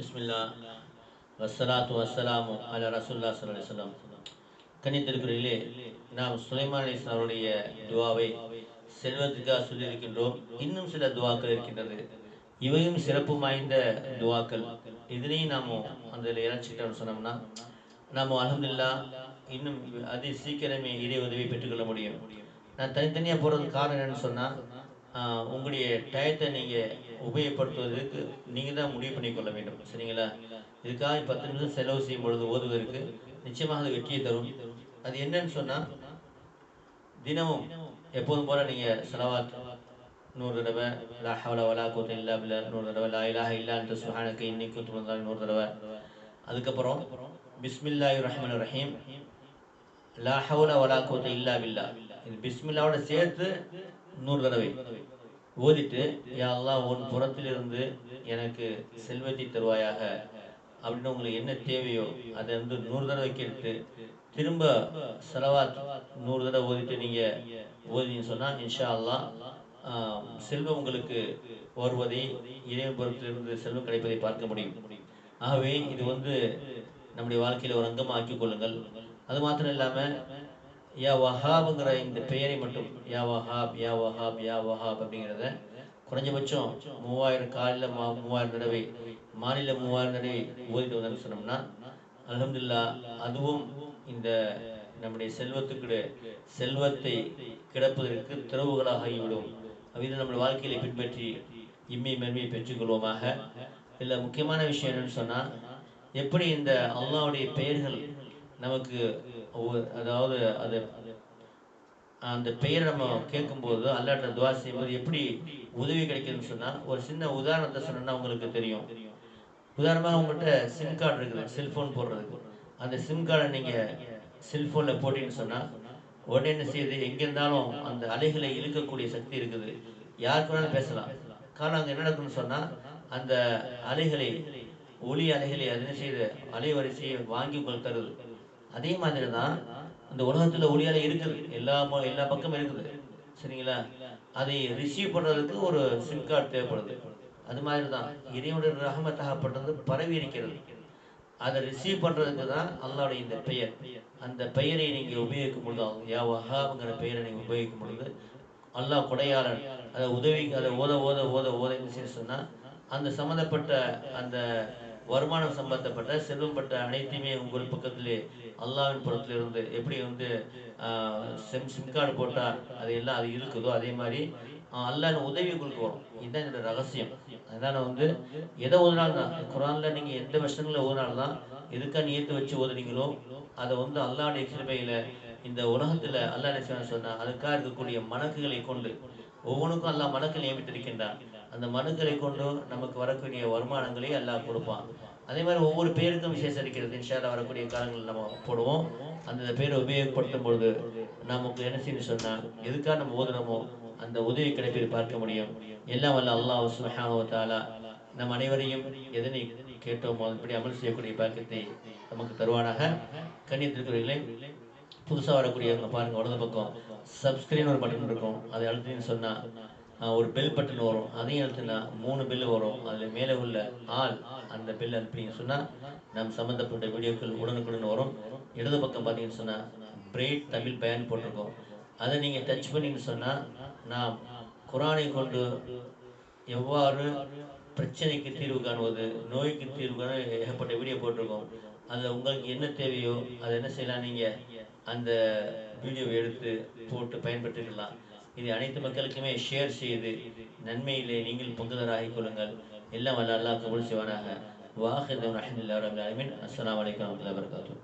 பிஸ்மில்லா வசலாத்து வஸ்ஸலாமு அல ரசூல்லா ஸல்லல்லாஹு அலைஹி வஸல்லம். கன்னித்திருக்கிறீர்களே நாம் சுலைமான் அலிஸ்லாம் அவருடைய துவாவை செல்வதற்காக சொல்லியிருக்கின்றோம். இன்னும் சில துவாக்கள் இருக்கின்றது. இவையும் சிறப்பு வாய்ந்த துவாக்கள். இதனையும் நாம் அந்த இறைச்சிட்டோம்னு சொன்னோம்னா நாம் அலமதுல்லா இன்னும் அதி சீக்கிரமே இறை உதவி பெற்றுக்கொள்ள முடியும். நான் தனித்தனியாக போகிறதுக்கு காரணம் என்னன்னு சொன்னால் உங்களுடைய டயத்தை நீங்கள் உபயோகப்படுத்துவதற்கு நீங்கள் தான் முடிவு பண்ணிக்கொள்ள வேண்டும். சரிங்களா? இதுக்காக பத்து நிமிஷம் செலவு செய்யும் பொழுது ஓதுவதற்கு நிச்சயமாக அது வெற்றியை தரும். அது என்னன்னு சொன்னால் தினமும் எப்போதும் போல் நீங்கள் செலவாத் நூறு தடவை லா ஹவலா வலா கூத்த இல்லா பில்லா நூறு தடவை லா இலாஹ இல்லா சுஹானுக்கு சுஹானக்கு இன்னி நூறு தடவை. அதுக்கப்புறம் பிஸ்மில்லாஹி ரஹ்மான் ரஹீம் லா ஹவுல வலா கூத்த இல்லா பில்லா. இது பிஸ்மில்லாவோட சேர்த்து நூறு தடவை. ஓதிட்டு யா அல்லாஹ் உன் புறத்திலிருந்து எனக்கு செல்வத்தை தருவாயாக. அப்படின்னு உங்களுக்கு என்ன தேவையோ அதை வந்து நூறு தடவை கேட்டு திரும்ப செலவாத் நூறு தடவை ஓதிட்டு நீங்கள் ஓதினீங்கன்னு சொன்னால் இன்ஷா அல்லாஹ் செல்வம் உங்களுக்கு வருவதை இறைவன் செல்வம் கிடைப்பதை பார்க்க முடியும். ஆகவே இது வந்து நம்முடைய வாழ்க்கையில் ஒரு அங்கமாக ஆக்கிக் கொள்ளுங்கள். அது மாத்திரம் இல்லாமல் யா வஹாப்ங்கிற இந்த பெயரை மட்டும் யா வஹாப் யா வஹாப் யா வஹாப் அப்படிங்கிறத குறைஞ்சபட்சம் மூவாயிரம் காலில் மா மூவாயிரம் தடவை மாநில மூவாயிரம் தடவை ஓதிட்டு வந்தோம்னு சொன்னோம்னா அலமதுல்லா அதுவும் இந்த நம்முடைய செல்வத்துக்கு செல்வத்தை கிடப்பதற்கு திறவுகளாக ஆகிவிடும் அவ்வித நம்முடைய வாழ்க்கையில பின்பற்றி இம்மை மென்மையை பெற்றுக்கொள்வோமாக. இதில் முக்கியமான விஷயம் என்னன்னு சொன்னால் எப்படி இந்த அல்லாவுடைய பெயர்கள் நமக்கு அதாவது அது அந்த பெயரை நம்ம கேட்கும்போது அல்லாட்ட துவா செய்யும்போது எப்படி உதவி கிடைக்குதுன்னு சொன்னால் ஒரு சின்ன உதாரணத்தை சொன்னோன்னா உங்களுக்கு தெரியும். உதாரணமாக உங்கள்கிட்ட சிம் கார்டு இருக்குது செல்ஃபோன் போடுறதுக்கு. அந்த சிம் கார்டை நீங்கள் செல்ஃபோனில் போட்டின்னு சொன்னால் உடனே என்ன செய்யுது? எங்கே இருந்தாலும் அந்த அலைகளை இழுக்கக்கூடிய சக்தி இருக்குது. யாருக்கு வேணாலும் பேசலாம். காரணம் அங்கே என்ன நடக்குன்னு சொன்னால் அந்த அலைகளை ஒளி அலைகளை அது என்ன செய்யுது? அலைவரிசையை வாங்கி உங்களுக்கு தருது. அதே மாதிரி தான் அந்த உலகத்துல ஒளியால இருக்குது. எல்லா எல்லா பக்கமும் இருக்குது. சரிங்களா? அதை ரிசீவ் பண்றதுக்கு ஒரு சிம் கார்டு தேவைப்படுது. அது மாதிரி தான் இறைவனுடைய ரஹமத்தாகப்பட்டது பரவி இருக்கிறது. அதை ரிசீவ் பண்றதுக்கு தான் அல்லாவுடைய இந்த பெயர். அந்த பெயரை நீங்க உபயோகிக்கும் பொழுது யா வஹாப்ங்கிற பெயரை நீங்க உபயோகிக்கும் பொழுது அல்லாஹ் கொடையாளன் அதை உதவி அதை ஓத ஓத ஓத ஓத என்ன சொன்னா அந்த சம்மந்தப்பட்ட அந்த வருமானம் சம்பந்தப்பட்ட செல்வம்பட்ட அனைத்தையுமே உங்கள் பக்கத்திலே அல்லாவின் புறத்துல இருந்து எப்படி வந்து ஆஹ், சிம் சிம் கார்டு போட்டால் அது எல்லாம் அது இருக்குதோ அதே மாதிரி அல்லாஹ் உதவி உங்களுக்கு வரும். இதுதான் இதோட ரகசியம். அதனால வந்து எதை ஓதுனாலும் தான் குரான்ல நீங்க எந்த வருஷங்களில் ஓதுனாலும் தான் எதுக்கா நியத்து வச்சு ஓதுனீங்களோ அதை வந்து அல்லாவுடைய கிருபையில இந்த உலகத்துல அல்லாஹ் சொன்னா அதுக்காக இருக்கக்கூடிய மணக்குகளை கொண்டு ஒவ்வொன்றுக்கும் அல்லாஹ் மணக்கு நியமித்திருக்கின்றான். அந்த மனுக்களை கொண்டு நமக்கு வரக்கூடிய வருமானங்களை எல்லாம் கொடுப்பான். அதே மாதிரி ஒவ்வொரு பேருக்கும் விசேஷம் இருக்கிறது இன்ஷால்லா வரக்கூடிய காலங்களில் நம்ம போடுவோம். அந்த பேரை உபயோகப்படுத்தும் பொழுது நமக்கு என்ன செய்யணும் சொன்னா எதுக்காக நம்ம ஓதுனமோ அந்த உதவி கிடைப்பில் பார்க்க முடியும். எல்லாம் வல்ல அல்லாஹ் சுப்ஹானஹு நம் அனைவரையும் எதனை கேட்டோமோ அதுபடி அமல் செய்யக்கூடிய பாக்கியத்தை நமக்கு தருவானாக. கண்ணியத்திற்குரியர்களே புதுசாக வரக்கூடியவங்க பாருங்க வலது பக்கம் சப்ஸ்கிரைன் ஒரு பட்டன் இருக்கும். அதை அழுத்தின்னு சொன்னா ஒரு பெல் பட்டன் வரும். அதையும் அழுத்தினா மூணு பெல் வரும். அதில் மேலே உள்ள ஆள் அந்த பெல் அனுப்பிங்க சொன்னால் நம் சம்மந்தப்பட்ட வீடியோக்கள் உடனுக்குடன் வரும். இடது பக்கம் பார்த்தீங்கன்னு சொன்னால் பிரேட் தமிழ் பயன் போட்டிருக்கோம். அதை நீங்கள் டச் பண்ணிங்கன்னு சொன்னால் நாம் குரானை கொண்டு எவ்வாறு பிரச்சனைக்கு தீர்வு காணுவது நோய்க்கு தீர்வு காண ஏகப்பட்ட வீடியோ போட்டிருக்கோம். அதில் உங்களுக்கு என்ன தேவையோ அதை என்ன செய்யலாம் நீங்கள் அந்த வீடியோவை எடுத்து போட்டு பயன்படுத்திக்கலாம். இது அனைத்து மக்களுக்குமே ஷேர் செய்து நன்மையிலே நீங்கள் பங்குதாராகிக் கொள்ளுங்கள். எல்லாம் வல்ல அல்லாஹ் கபூல் செய்வானாக வாஹிதம் ரஹ்மத்துல்லாஹி ரபில் ஆலமீன். அஸ்ஸலாமு அலைக்கும் வரஹ்மத்துல்லாஹி வபரகாத்துஹு.